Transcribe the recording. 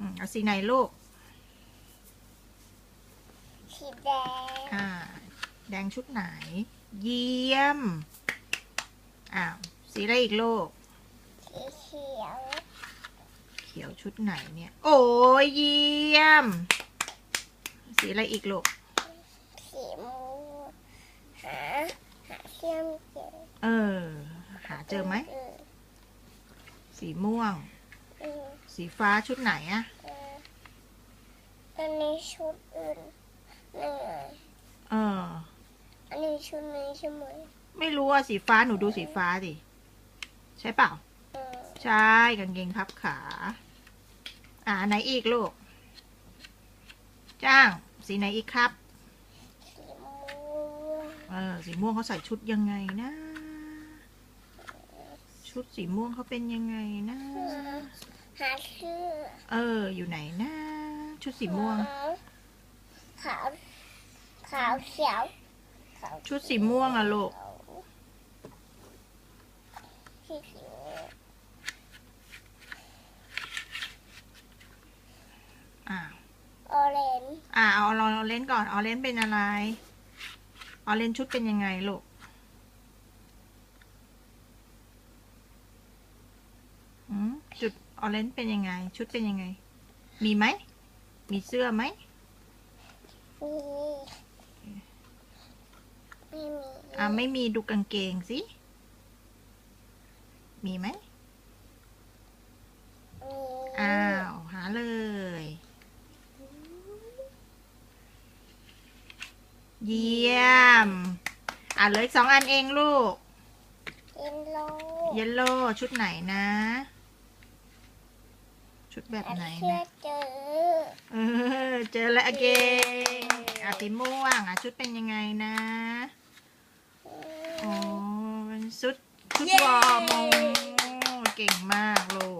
อืมเอาสีไหนลูก สีแดง อ่า แดงชุดไหน เยี่ยม อ้าว สีอะไรอีกลูก สีเขียว เขียวชุดไหนเนี่ย โอ้ยเยี่ยม สีอะไรอีกลูก สีม่วงหาหาเชื่อมเจอเออ หาเจอไหมเออสีม่วงเออ สีฟ้าชุดไหนอะเอออันนี้ชุดอื่นนี่ไงเออ อันนี้ชุดนี้ใช่ไหมไม่รู้อะสีฟ้าหนูดูสีฟ้าดิใช่เปล่า เออใช่กางเกงพับขา อ่าไหนอีกลูก จ้าง สีไหนอีกครับ สีม่วงเออสีม่วงเขาใส่ชุดยังไงนะ ชุดสีม่วงเขาเป็นยังไงนะ หาเสื้อเออ อยู่ไหนนะชุดสีม่วง ขาว ขาวเขียวขาวชุดสีม่วงอะลูก สีเขียวอ่าออเรนจ์อ่าเอาเราเอาเลนส์ก่อนเอาเลนส์เป็นอะไรเอาเลนส์ชุดเป็นยังไงลูกอืมจุด ออเรนส์เป็นยังไง ชุดเป็นยังไง มีไหม มีเสื้อไหมมีไม่มีอ่าไม่มีดูกางเกงสิ มีไหมมีอ้าว หาเลย เยี่ยม อ่าเหลืออีกสองอันเองลูก เยลโล่ เยลโล่ชุดไหนนะ ชุดแบบไหนเชื่อนะ เจอเออเจอแล้วเกงอะสีม่วงอะชุดเป็นยังไงนะโอ้เป็นชุดชุดวอร์มเก่งมากลูก